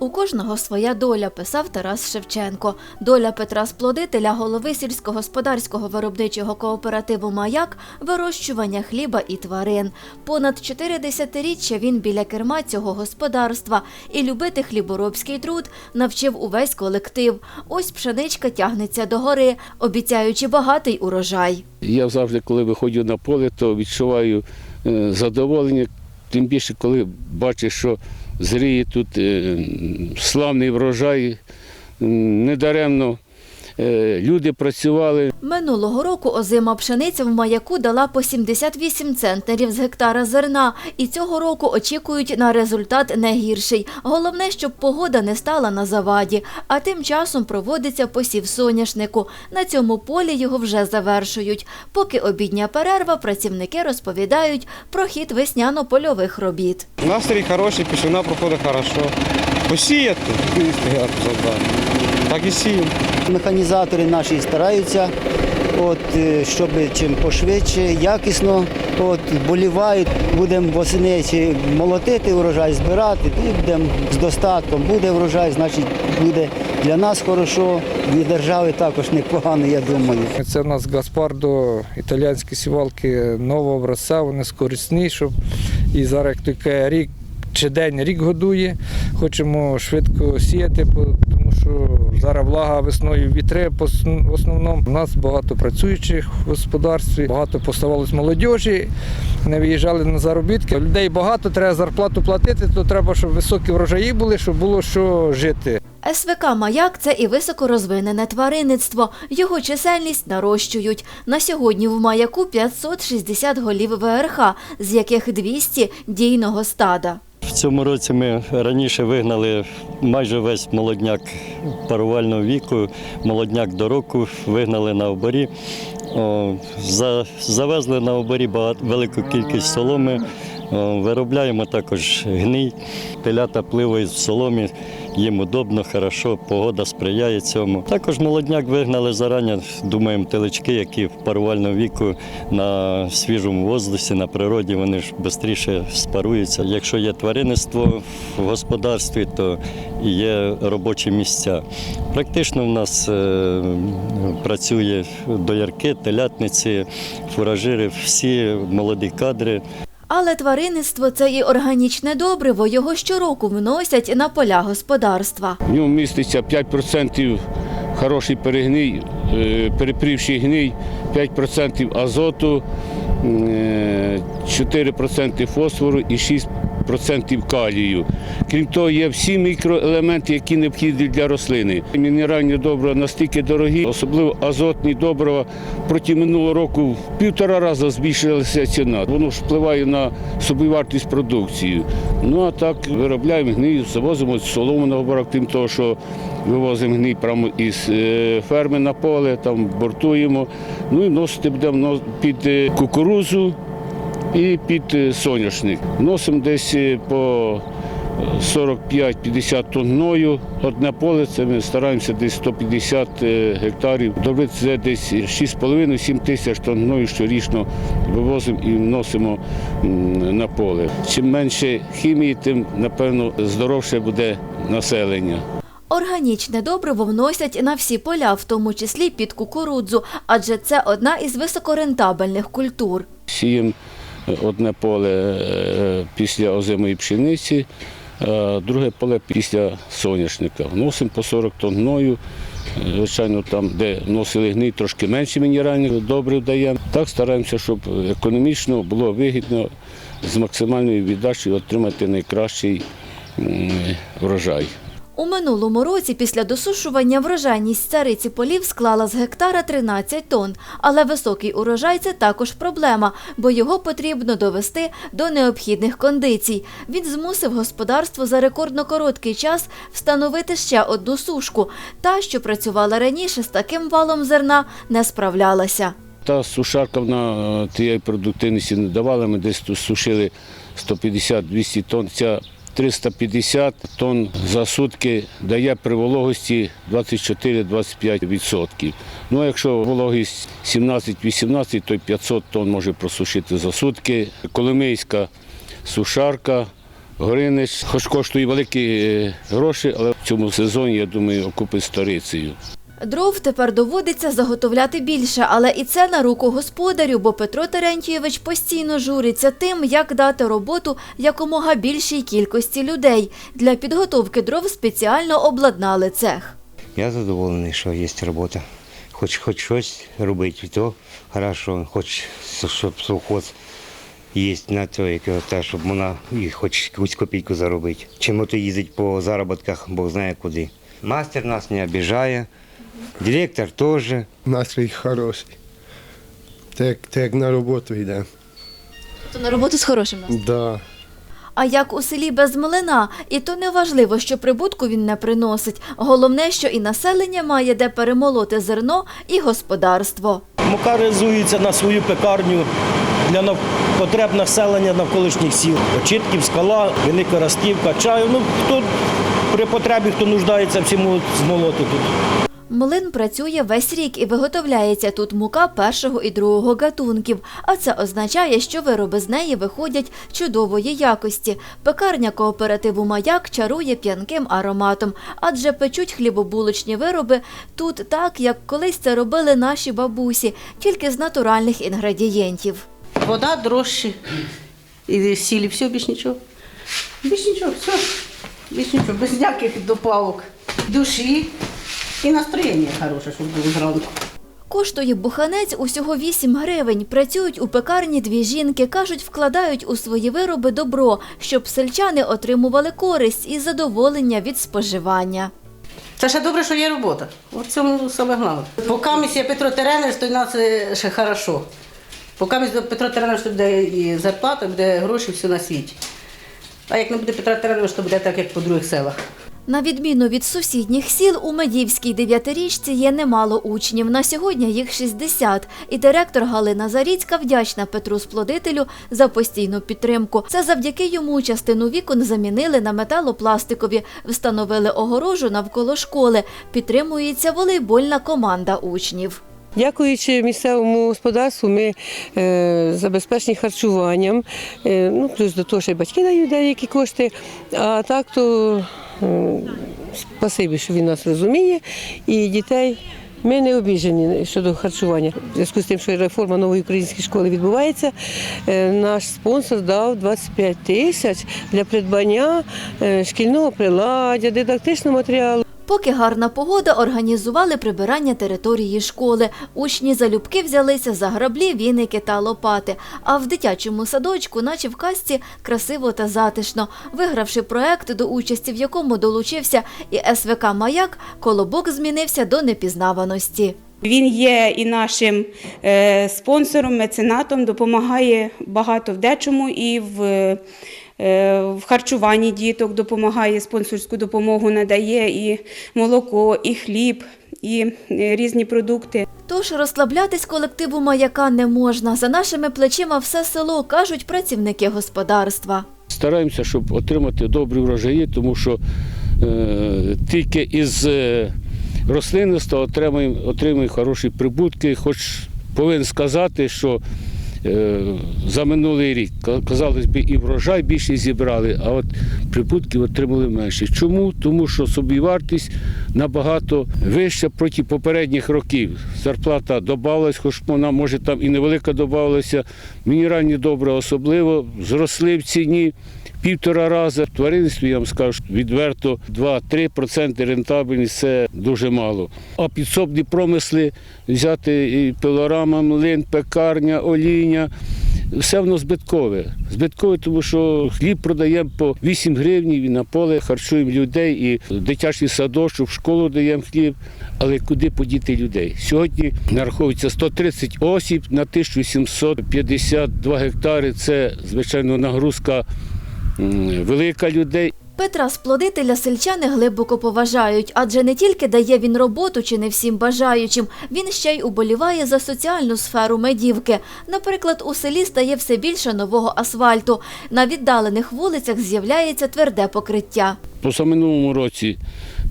У кожного своя доля, писав Тарас Шевченко. Доля Петра Сплодителя, голови сільськогосподарського виробничого кооперативу Маяк вирощування хліба і тварин. Понад чотири десятиріччя він біля керма цього господарства і любити хліборобський труд навчив увесь колектив. Ось пшеничка тягнеться догори, обіцяючи багатий урожай. Я завжди, коли виходжу на поле, то відчуваю е, задоволення, тим більше, коли бачиш, що зріє тут е, славний врожай, недаремно люди працювали. Минулого року озима пшениця в маяку дала по 78 центнерів з гектара зерна, і цього року очікують на результат не гірший. Головне, щоб погода не стала на заваді. А тим часом проводиться посів соняшнику. На цьому полі його вже завершують. Поки обідня перерва, працівники розповідають про хід весняно-польових робіт. Настрій хороший, пішина проходить хорошо. Посіяти, завдання. Так і сіємо. Механізатори наші стараються, от, е, щоб чим пошвидше, якісно от, болівають. Будемо восени молотити урожай, збирати, і будемо з достатком. Буде врожай, значить буде для нас хорошо, для держави також непогано, я думаю. Це в нас Гаспардо, італійські сівалки нового образця, вони скорисні, щоб і зараз як рік чи день рік годує. Хочемо швидко сіяти, що зараз влага весною вітри в основному. У нас багато працюючих в господарстві, багато поставалось молодіжі, не виїжджали на заробітки. Людей багато, треба зарплату платити, то треба, щоб високі врожаї були, щоб було що жити. СВК «Маяк» – це і високорозвинене тваринництво. Його чисельність нарощують. На сьогодні в «Маяку» 560 голів ВРХ, з яких 200 – дійного стада. В цьому році ми раніше вигнали майже весь молодняк парувального віку, молодняк до року вигнали на оборі. О, за, завезли на оборі багато, велику кількість соломи. О, виробляємо також гній. Телята пливають в соломі, їм удобно, хорошо, погода сприяє цьому. Також молодняк вигнали зарані, думаємо, телечки, які в парувальному віку на свіжому воздусі, на природі, вони ж швидше спаруються. Якщо є тваринництво в господарстві, то є робочі місця. Практично в нас е, працює доярки, телятниці, фуражири, всі молоді кадри. Але тваринництво – це і органічне добриво. Його щороку вносять на поля господарства. В ньому міститься 5% хороший перегній, е, перепрівший гній, 5% азоту, е, 4% фосфору і 6% калію. Крім того, є всі мікроелементи, які необхідні для рослини. Мінеральні добрива настільки дорогі, особливо азотні добрива. Проти минулого року в півтора рази збільшилася ціна. Воно ж впливає на собівартість продукції. Ну а так виробляємо гній, завозимо солому на оборок, крім того, що вивозимо гній прямо із е, ферми на поле, там бортуємо. Ну і носити будемо під е, кукурузу і під е, соняшник. Носимо десь е, по 45-50 тонн гною. Одне поле це ми стараємося десь 150 е, гектарів. Добре, це десь 6,5-7 тисяч тонн гною щорічно вивозимо і вносимо на поле. Чим менше хімії, тим напевно здоровше буде населення. Органічне добриво вносять на всі поля, в тому числі під кукурудзу, адже це одна із високорентабельних культур. Сіємо одне поле е, після озимої пшениці, а друге поле після соняшника. Вносимо по 40 тонн гною. Е, Звичайно, там, де вносили гній, трошки менше мінеральних добрив даємо. Так стараємося, щоб економічно було вигідно з максимальною віддачею отримати найкращий врожай. У минулому році після досушування врожайність цариці полів склала з гектара 13 тонн. Але високий урожай – це також проблема, бо його потрібно довести до необхідних кондицій. Він змусив господарство за рекордно короткий час встановити ще одну сушку. Та, що працювала раніше, з таким валом зерна не справлялася. Та сушарка вона е, тієї продуктивності не давала. Ми десь тут сушили 150-200 тонн. Ця 350 тонн за сутки дає при вологості 24-25%. Ну, якщо вологість 17-18, то 500 тонн може просушити за сутки. Коломийська сушарка Горинич, хоч коштує великі е, гроші, але в цьому сезоні, я думаю, окупить сторицею. Дров тепер доводиться заготовляти більше, але і це на руку господарю, бо Петро Терентійович постійно журиться тим, як дати роботу якомога більшій кількості людей. Для підготовки дров спеціально обладнали цех. Я задоволений, що є робота. Хоч хоч щось робити, то хорошо, хоч щоб совхоз є на то, яке щоб вона і хоч якусь копійку заробити. Чим то їздить по заробітках, Бог знає куди. Мастер нас не обіжає, директор теж. настрій хороший. Так, так на роботу йде. То на роботу з хорошим нас. Да. А як у селі без млина, і то не важливо, що прибутку він не приносить. Головне, що і населення має де перемолоти зерно, і господарство. Мука реалізується на свою пекарню для потреб населення навколишніх сіл. Очитків, скала, велика ростівка, чаю. Ну, хто при потребі, хто нуждається, всі можуть змолоти тут. Млин працює весь рік і виготовляється тут мука першого і другого гатунків. А це означає, що вироби з неї виходять чудової якості. Пекарня кооперативу Маяк чарує п'янким ароматом, адже печуть хлібобулочні вироби тут так, як колись це робили наші бабусі, тільки з натуральних інгредієнтів. Вода, дрожжі і сіль, і все, більш нічого. Більш нічого, все. Більш нічого, без ніяких добавок. Душі і настроєння хороше, щоб було зранку. Коштує буханець усього 8 гривень. Працюють у пекарні дві жінки. Кажуть, вкладають у свої вироби добро, щоб сельчани отримували користь і задоволення від споживання. Це ще добре, що є робота. От в цьому саме головне. Поки є Петро Теренець, то в нас е, ще хорошо. Поки місь Петро Теренець, то буде і зарплата, буде гроші, все на світі. А як не буде Петра Теренець, то буде так, як по других селах. На відміну від сусідніх сіл, у Медівській дев'ятирічці є немало учнів. На сьогодні їх 60. І директор Галина Заріцька вдячна Петру Сплодителю за постійну підтримку. Це завдяки йому частину вікон замінили на металопластикові, встановили огорожу навколо школи. Підтримується волейбольна команда учнів. Дякуючи місцевому господарству, ми е, забезпечені харчуванням. Е, ну, плюс до того, що й батьки дають деякі кошти. А так то спасибі, що він нас розуміє. І дітей ми не обіжені щодо харчування. В зв'язку з тим, що реформа нової української школи відбувається, е, наш спонсор дав 25 тисяч для придбання е, шкільного приладдя, дидактичного матеріалу. Поки гарна погода, організували прибирання території школи. Учні залюбки взялися за граблі, віники та лопати. А в дитячому садочку, наче в казці, красиво та затишно. Вигравши проект, до участі в якому долучився і СВК Маяк, колобок змінився до непізнаваності. Він є і нашим е, спонсором, меценатом, допомагає багато в дечому і в, в харчуванні діток допомагає, спонсорську допомогу надає і молоко, і хліб, і е, різні продукти. Тож розслаблятись колективу маяка не можна. За нашими плечима все село, кажуть працівники господарства. Стараємося, щоб отримати добрі врожаї, тому що е, тільки із е, рослинництва отримуємо, отримуємо хороші прибутки. Хоч повинен сказати, що е, за минулий рік, казалось би, і врожай більше зібрали, а от прибутків отримали менше. Чому? Тому що собівартість набагато вища проти попередніх років. Зарплата додавалась, хоч вона може там і невелика додавалася. Мінеральні добра особливо зросли в ціні. Півтора рази в тваринництві, я вам скажу, відверто 2-3% рентабельність це дуже мало. А підсобні промисли взяти і пилорама, млин, пекарня, олійня. Все воно збиткове. Збиткове, тому що хліб продаємо по 8 гривень і на поле харчуємо людей і дитячий садочок, в школу даємо хліб. Але куди подіти людей? Сьогодні нараховується 130 осіб на 1752 гектари. Це, звичайно, нагрузка велика людей. Петра Сплодителя сельчани глибоко поважають, адже не тільки дає він роботу чи не всім бажаючим, він ще й уболіває за соціальну сферу медівки. Наприклад, у селі стає все більше нового асфальту. На віддалених вулицях з'являється тверде покриття. Позаминулому році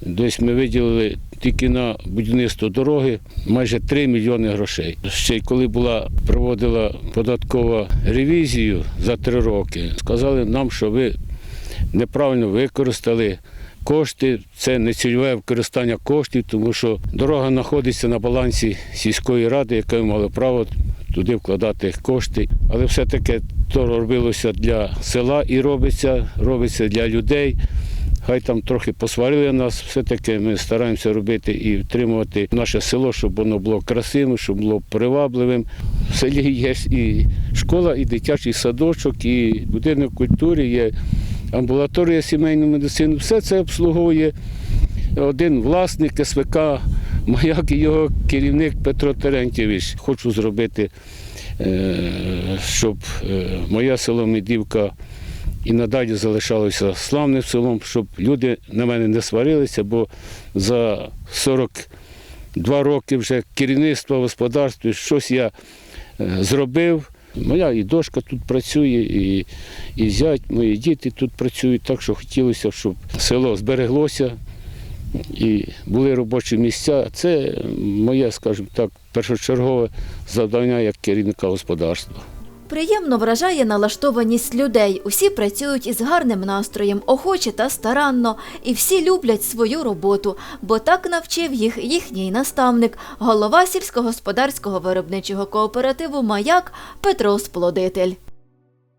десь ми виділили тільки на будівництво дороги майже 3 мільйони грошей. Ще й коли була проводила податкова ревізію за три роки, сказали нам, що ви неправильно використали кошти. Це нецільове використання коштів, тому що дорога знаходиться на балансі сільської ради, яка мала право туди вкладати кошти. Але все-таки то робилося для села і робиться, робиться для людей. Хай там трохи посварили нас, все-таки ми стараємося робити і втримувати наше село, щоб воно було красивим, щоб було привабливим. В селі є і школа, і дитячий садочок, і будинок культури, є амбулаторія сімейної медицини. Все це обслуговує один власник СВК, маяк і його керівник Петро Терентьєвич. Хочу зробити, е, щоб е, моє село Медівка і надалі залишалося славним селом, щоб люди на мене не сварилися, бо за 42 роки вже керівництва господарства щось я е, зробив. Моя і дошка тут працює, і, і зять, мої діти тут працюють, так що хотілося, щоб село збереглося і були робочі місця. Це моє, скажімо так, першочергове завдання як керівника господарства. Приємно вражає налаштованість людей. Усі працюють із гарним настроєм, охоче та старанно, і всі люблять свою роботу, бо так навчив їх їхній наставник, голова сільськогосподарського виробничого кооперативу Маяк Петро Сплодитель.